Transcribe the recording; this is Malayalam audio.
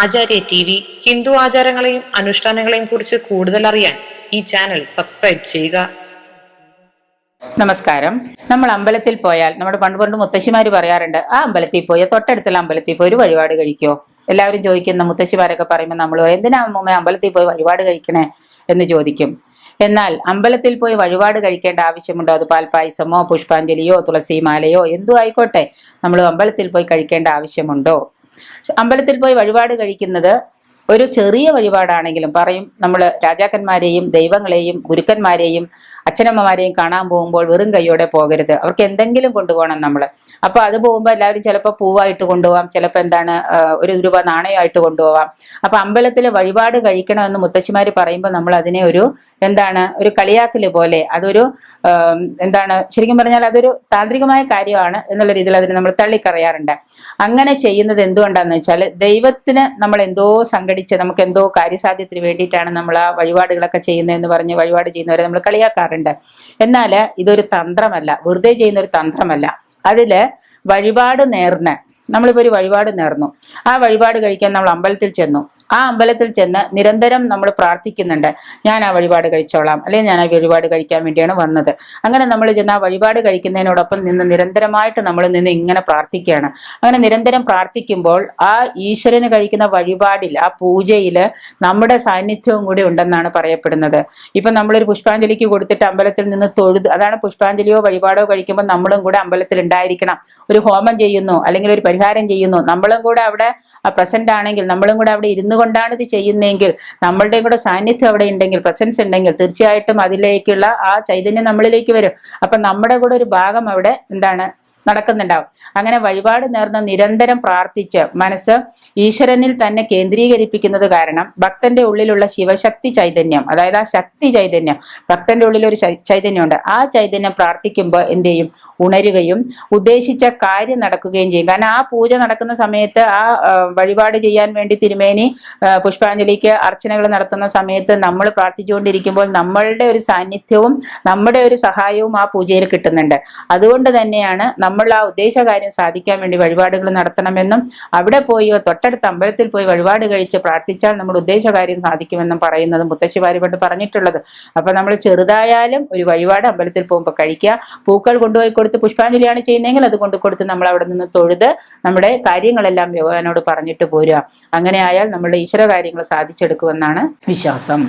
ആചാര്യ ടി വി ഹിന്ദു ആചാരങ്ങളെയും അനുഷ്ഠാനങ്ങളെയും കുറിച്ച് കൂടുതൽ അറിയാൻ ഈ ചാനൽ സബ്സ്ക്രൈബ് ചെയ്യുക. നമസ്കാരം. നമ്മൾ അമ്പലത്തിൽ പോയാൽ നമ്മുടെ പണ്ട് പണ്ട് മുത്തശ്ശിമാര് പറയാറുണ്ട് ആ അമ്പലത്തിൽ പോയി തൊട്ടടുത്തുള്ള അമ്പലത്തിൽ പോയി ഒരു വഴിപാട് കഴിക്കോ? എല്ലാവരും ചോദിക്കുന്ന മുത്തശ്ശിമാരൊക്കെ പറയുമ്പോൾ നമ്മൾ എന്തിനാ അമ്മൂമ്മ അമ്പലത്തിൽ പോയി വഴിപാട് കഴിക്കണേ? എന്ന് ചോദിക്കും. എന്നാൽ അമ്പലത്തിൽ പോയി വഴിപാട് കഴിക്കേണ്ട ആവശ്യമുണ്ടോ? അത് പാൽപ്പായസമോ പുഷ്പാഞ്ജലിയോ തുളസിമാലയോ എന്തു ആയിക്കോട്ടെ നമ്മൾ അമ്പലത്തിൽ പോയി കഴിക്കേണ്ട ആവശ്യമുണ്ടോ? അമ്പലത്തിൽ പോയി വഴിപാട് കഴിക്കുന്നത് ഒരു ചെറിയ വഴിപാടാണെങ്കിലും പറയും നമ്മൾ രാജാക്കന്മാരെയും ദൈവങ്ങളെയും ഗുരുക്കന്മാരെയും അച്ഛനമ്മമാരെയും കാണാൻ പോകുമ്പോൾ വെറും കൈയോടെ പോകരുത്. അവർക്ക് എന്തെങ്കിലും കൊണ്ടുപോകണം നമ്മൾ അപ്പൊ അത് പോകുമ്പോൾ എല്ലാവരും ചിലപ്പോൾ പൂവായിട്ട് കൊണ്ടുപോകാം ചിലപ്പോൾ എന്താണ് ഒരു രൂപ നാണയമായിട്ട് കൊണ്ടുപോകാം അപ്പൊ അമ്പലത്തിൽ വഴിപാട് കഴിക്കണമെന്ന് മുത്തശ്ശിമാർ പറയുമ്പോൾ നമ്മൾ അതിനെ ഒരു എന്താണ് ഒരു കളിയാക്കൽ പോലെ അതൊരു എന്താണ് ശരിക്കും പറഞ്ഞാൽ അതൊരു താന്ത്രികമായ കാര്യമാണ് എന്നുള്ള രീതിയിൽ അതിന് നമ്മൾ തള്ളിക്കറിയാറുണ്ട്. അങ്ങനെ ചെയ്യുന്നത് എന്തുകൊണ്ടാന്ന് വെച്ചാൽ ദൈവത്തിന് നമ്മൾ എന്തോ സംഘടിച്ച് നമുക്ക് എന്തോ കാര്യസാധ്യത്തിന് വേണ്ടിയിട്ടാണ് നമ്മൾ ആ വഴിപാടുകളൊക്കെ ചെയ്യുന്നതെന്ന് പറഞ്ഞ് വഴിപാട് ചെയ്യുന്നവരെ നമ്മൾ കളിയാക്കാറുണ്ട്. എന്നാൽ ഇതൊരു തന്ത്രമല്ല. വെറുതെ ചെയ്യുന്ന ഒരു തന്ത്രമല്ല. അതിൽ വഴിപാട് നേർന്ന് നമ്മളിപ്പോൾ ഒരു വഴിപാട് നേർന്നു. ആ വഴിപാട് കഴിക്കാൻ നമ്മൾ അമ്പലത്തിൽ ചെന്നു. ആ അമ്പലത്തിൽ ചെന്ന് നിരന്തരം നമ്മൾ പ്രാർത്ഥിക്കുന്നുണ്ട്. ഞാൻ ആ വഴിപാട് കഴിച്ചോളാം. അല്ലെങ്കിൽ ഞാൻ ആ വഴിപാട് കഴിക്കാൻ വേണ്ടിയാണ് വന്നത്. അങ്ങനെ നമ്മൾ ചെന്ന് ആ വഴിപാട് കഴിക്കുന്നതിനോടൊപ്പം നിന്ന് നിരന്തരമായിട്ട് നമ്മൾ നിന്ന് ഇങ്ങനെ പ്രാർത്ഥിക്കുകയാണ്. അങ്ങനെ നിരന്തരം പ്രാർത്ഥിക്കുമ്പോൾ ആ ഈശ്വരന് കഴിക്കുന്ന വഴിപാടിൽ ആ പൂജയിൽ നമ്മുടെ സാന്നിധ്യവും കൂടി ഉണ്ടെന്നാണ് പറയപ്പെടുന്നത്. ഇപ്പൊ നമ്മളൊരു പുഷ്പാഞ്ജലിക്ക് കൊടുത്തിട്ട് അമ്പലത്തിൽ നിന്ന് തൊഴുത് അതാണ് പുഷ്പാഞ്ജലിയോ വഴിപാടോ കഴിക്കുമ്പോൾ നമ്മളും കൂടെ അമ്പലത്തിൽ ഉണ്ടായിരിക്കണം. ഒരു ഹോമം ചെയ്യുന്നു അല്ലെങ്കിൽ ഒരു പരിഹാരം ചെയ്യുന്നു നമ്മളും കൂടെ അവിടെ പ്രസന്റ് ആണെങ്കിൽ നമ്മളും കൂടെ അവിടെ ഇരുന്നു കൊണ്ടാണ് ഇത് ചെയ്യുന്നതെങ്കിൽ നമ്മളുടെ കൂടെ സാന്നിധ്യം അവിടെ ഉണ്ടെങ്കിൽ പ്രസൻസ് ഉണ്ടെങ്കിൽ തീർച്ചയായിട്ടും അതിലേക്കുള്ള ആ ചൈതന്യം നമ്മളിലേക്ക് വരും. അപ്പൊ നമ്മുടെ കൂടെ ഒരു ഭാഗം അവിടെ എന്താണ് നടക്കുന്നുണ്ടാവും. അങ്ങനെ വഴിപാട് നേർന്ന് നിരന്തരം പ്രാർത്ഥിച്ച് മനസ്സ് ഈശ്വരനിൽ തന്നെ കേന്ദ്രീകരിപ്പിക്കുന്നത് കാരണം ഭക്തന്റെ ഉള്ളിലുള്ള ശിവശക്തി ചൈതന്യം അതായത് ആ ശക്തി ചൈതന്യം ഭക്തന്റെ ഉള്ളിൽ ഒരു ചൈതന്യമുണ്ട്. ആ ചൈതന്യം പ്രാർത്ഥിക്കുമ്പോൾ എന്ത് ചെയ്യും? ഉണരുകയും ഉദ്ദേശിച്ച കാര്യം നടക്കുകയും ചെയ്യും. കാരണം ആ പൂജ നടക്കുന്ന സമയത്ത് ആ വഴിപാട് ചെയ്യാൻ വേണ്ടി തിരുമേനി പുഷ്പാഞ്ജലിക്ക് അർച്ചനകൾ നടത്തുന്ന സമയത്ത് നമ്മൾ പ്രാർത്ഥിച്ചുകൊണ്ടിരിക്കുമ്പോൾ നമ്മളുടെ ഒരു സാന്നിധ്യവും നമ്മുടെ ഒരു സഹായവും ആ പൂജയിൽ കിട്ടുന്നുണ്ട്. അതുകൊണ്ട് തന്നെയാണ് നമ്മൾ ആ ഉദ്ദേശകാര്യം സാധിക്കാൻ വേണ്ടി വഴിപാടുകൾ നടത്തണമെന്നും അവിടെ പോയോ തൊട്ടടുത്ത അമ്പലത്തിൽ പോയി വഴിപാട് കഴിച്ച് പ്രാർത്ഥിച്ചാൽ നമ്മൾ ഉദ്ദേശകാര്യം സാധിക്കുമെന്നും പറയുന്നത് മുത്തശ്ശിമാര് പണ്ട് പറഞ്ഞിട്ടുള്ളത്. അപ്പൊ നമ്മൾ ചെറുതായാലും ഒരു വഴിപാട് അമ്പലത്തിൽ പോകുമ്പോൾ കഴിക്കുക. പൂക്കൾ കൊണ്ടുപോയി കൊടുത്ത് പുഷ്പാഞ്ജലിയാണ് ചെയ്യുന്നതെങ്കിൽ അത് കൊണ്ടു കൊടുത്ത് നമ്മൾ അവിടെ നിന്ന് തൊഴുത് നമ്മുടെ കാര്യങ്ങളെല്ലാം ഭഗവാനോട് പറഞ്ഞിട്ട് പോരുക. അങ്ങനെ ആയാൽ നമ്മളുടെ ഈശ്വര കാര്യങ്ങൾ സാധിച്ചെടുക്കുമെന്നാണ് വിശ്വാസം.